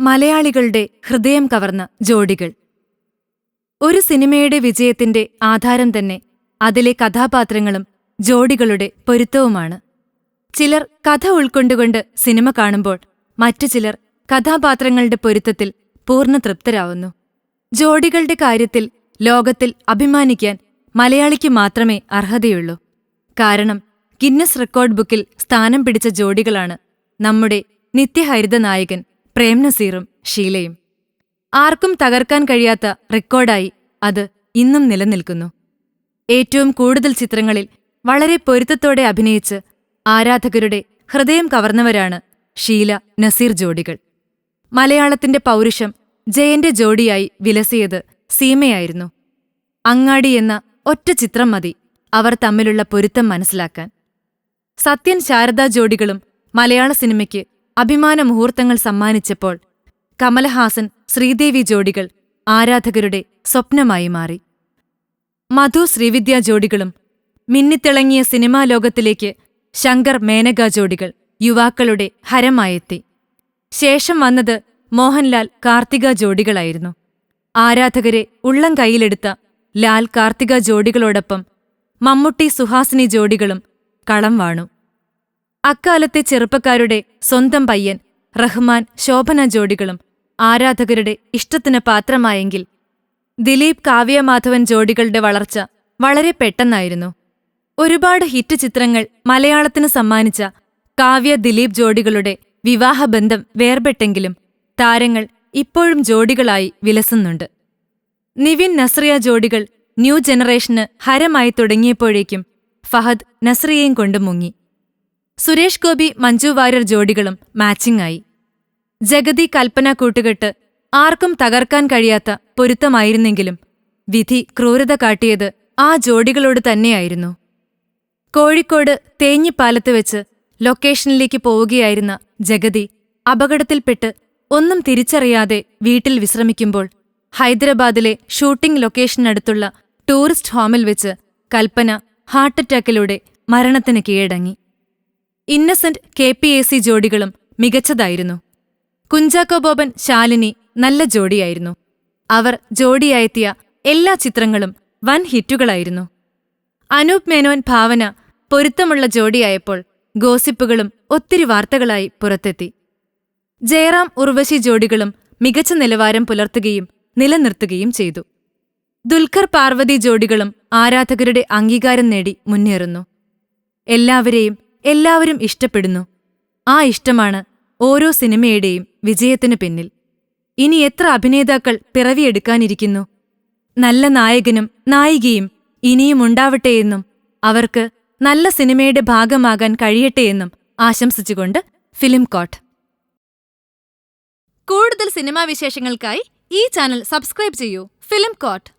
മലയാളികളുടെ ഹൃദയം കവർന്ന ജോഡികൾ. ഒരു സിനിമയുടെ വിജയത്തിന്റെ ആധാരം തന്നെ അതിലെ കഥാപാത്രങ്ങളും ജോഡികളുടെ പൊരുത്തവുമാണ്. ചിലർ കഥ ഉൾക്കൊണ്ടുകൊണ്ട് സിനിമ കാണുമ്പോൾ മറ്റു ചിലർ കഥാപാത്രങ്ങളുടെ പൊരുത്തത്തിൽ പൂർണ തൃപ്തരാവുന്നു. ജോഡികളുടെ കാര്യത്തിൽ ലോകത്തിൽ അഭിമാനിക്കാൻ മലയാളിക്ക് മാത്രമേ അർഹതയുള്ളൂ. കാരണം ഗിന്നസ് റെക്കോർഡ് ബുക്കിൽ സ്ഥാനം പിടിച്ച ജോഡികളാണ് നമ്മുടെ നിത്യഹരിത നായകൻ പ്രേം നസീറും ഷീലയും ആർക്കും തകർക്കാൻ കഴിയാത്ത റെക്കോർഡായി അത് ഇന്നും നിലനിൽക്കുന്നു. ഏറ്റവും കൂടുതൽ ചിത്രങ്ങളിൽ വളരെ പൊരുത്തത്തോടെ അഭിനയിച്ച് ആരാധകരുടെ ഹൃദയം കവർന്നവരാണ് ഷീല നസീർ ജോഡികൾ. മലയാളത്തിന്റെ പൗരുഷം ജയന്റെ ജോഡിയായി വിലസിയത് സീമയായിരുന്നു. അങ്ങാടി എന്ന ഒറ്റ ചിത്രം മതി അവർ തമ്മിലുള്ള പൊരുത്തം മനസ്സിലാക്കാൻ. സത്യൻ ശാരദാ ജോഡികളും മലയാള സിനിമയ്ക്ക് അഭിമാന മുഹൂർത്തങ്ങൾ സമ്മാനിച്ചപ്പോൾ കമലഹാസൻ ശ്രീദേവി ജോഡികൾ ആരാധകരുടെ സ്വപ്നമായി മാറി. മധു ശ്രീവിദ്യ ജോഡികളും മിന്നിത്തിളങ്ങിയ സിനിമാ ലോകത്തിലേക്ക് ശങ്കർ മേനക ജോഡികൾ യുവാക്കളുടെ ഹരമായെത്തി. ശേഷം വന്നത് മോഹൻലാൽ കാർത്തിക ജോഡികളായിരുന്നു. ആരാധകരെ ഉള്ളം കൈയിലെടുത്ത ലാൽ കാർത്തിക ജോഡികളോടൊപ്പം മമ്മൂട്ടി സുഹാസിനി ജോഡികളും കളം വാണു. അക്കാലത്തെ ചെറുപ്പക്കാരുടെ സ്വന്തം പയ്യൻ റഹ്മാൻ ശോഭന ജോഡികളും ആരാധകരുടെ ഇഷ്ടത്തിന് പാത്രമായെങ്കിൽ ദിലീപ് കാവ്യമാധവൻ ജോഡികളുടെ വളർച്ച വളരെ പെട്ടെന്നായിരുന്നു. ഒരുപാട് ഹിറ്റ് ചിത്രങ്ങൾ മലയാളത്തിന് സമ്മാനിച്ച കാവ്യ ദിലീപ് ജോഡികളുടെ വിവാഹബന്ധം വേർപെട്ടെങ്കിലും താരങ്ങൾ ഇപ്പോഴും ജോഡികളായി വിലസുന്നുണ്ട്. നിവിൻ നസ്രിയ ജോഡികൾ ന്യൂ ജനറേഷന് ഹരമായി തുടങ്ങിയപ്പോഴേക്കും ഫഹദ് നസ്രിയയും കൊണ്ട് മുങ്ങി സുരേഷ് ഗോപി മഞ്ജു വാര്യർ ജോഡികളും മാച്ചിങ് ആയി ജഗതി കൽപ്പന കൂട്ടുകെട്ട് ആർക്കും തകർക്കാൻ കഴിയാത്ത പൊരുത്തമായിരുന്നെങ്കിലും വിധി ക്രൂരത കാട്ടിയത് ആ ജോഡികളോട് തന്നെയായിരുന്നു. കോഴിക്കോട് തേഞ്ഞിപ്പാലത്ത് വെച്ച് ലൊക്കേഷനിലേക്ക് പോവുകയായിരുന്ന ജഗതി അപകടത്തിൽപ്പെട്ട് ഒന്നും തിരിച്ചറിയാതെ വീട്ടിൽ വിശ്രമിക്കുമ്പോൾ ഹൈദരാബാദിലെ ഷൂട്ടിംഗ് ലൊക്കേഷനടുത്തുള്ള ടൂറിസ്റ്റ് ഹോമിൽ വെച്ച് കൽപ്പന ഹാർട്ട് അറ്റാക്കിലൂടെ മരണത്തിന് കീഴടങ്ങി. Innocent K P A C ജോഡികളും മികച്ചതായിരുന്നു. കുഞ്ചാക്കോ ബോബൻ ശാലിനി നല്ല ജോഡിയായിരുന്നു. അവർ ജോഡിയായെത്തിയ എല്ലാ ചിത്രങ്ങളും വൻ ഹിറ്റുകളായിരുന്നു. അനൂപ് മേനോൻ ഭാവന പൊരുത്തമുള്ള ജോഡിയായപ്പോൾ ഗോസിപ്പുകളും ഒത്തിരി വാർത്തകളായി പുറത്തെത്തി. ജയറാം ഉർവശി ജോഡികളും മികച്ച നിലവാരം പുലർത്തുകയും നിലനിർത്തുകയും ചെയ്തു. ദുൽഖർ പാർവതി ജോഡികളും ആരാധകരുടെ അംഗീകാരം നേടി മുന്നേറുന്നു. എല്ലാവരെയും എല്ലാവരും ഇഷ്ടപ്പെടുന്നു. ആ ഇഷ്ടമാണ് ഓരോ സിനിമയുടെയും വിജയത്തിന് പിന്നിൽ. ഇനി എത്ര അഭിനേതാക്കൾ പിറവിയെടുക്കാനിരിക്കുന്നു? നല്ല നായകനും നായികയും ഇനിയും ഉണ്ടാവട്ടെയെന്നും അവർക്ക് നല്ല സിനിമയുടെ ഭാഗമാകാൻ കഴിയട്ടെയെന്നും ആശംസിച്ചുകൊണ്ട് ഫിലിം കോട്ട്. കൂടുതൽ സിനിമാ വിശേഷങ്ങൾക്കായി ഈ ചാനൽ സബ്സ്ക്രൈബ് ചെയ്യൂ. Film coat.